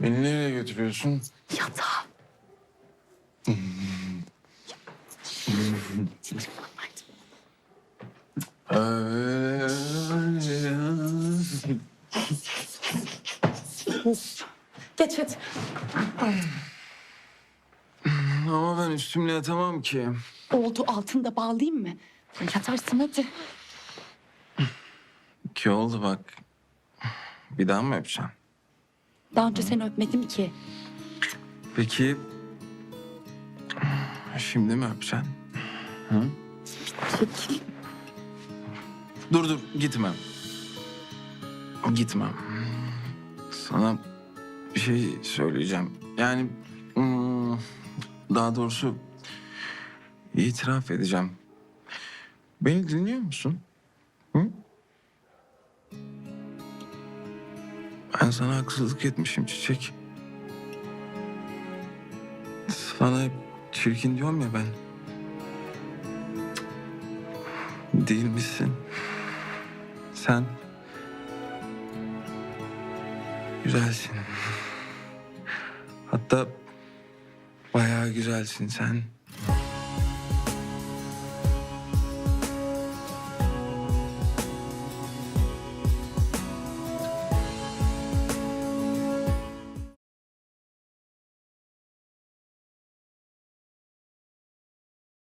Beni nereye götürüyorsun? Yatağa. Geç geç. Ama ben üstümle yatamam ki. Oldu altında bağlayayım mı? Yatarsın hadi. Ki oldu bak. Bir daha mı yapacaksın? Daha önce seni öpmedim ki. Peki... Şimdi mi yapacaksın? Çekil. Dur dur gitmem. Gitmem. Sana bir şey söyleyeceğim. Yani hmm, daha doğrusu itiraf edeceğim. Beni dinliyor musun? Hı? Ben sana haksızlık etmişim Çiçek. Sana hep çirkin diyorum ya ben. Değil misin? Sen güzelsin. Hatta bayağı güzelsin sen.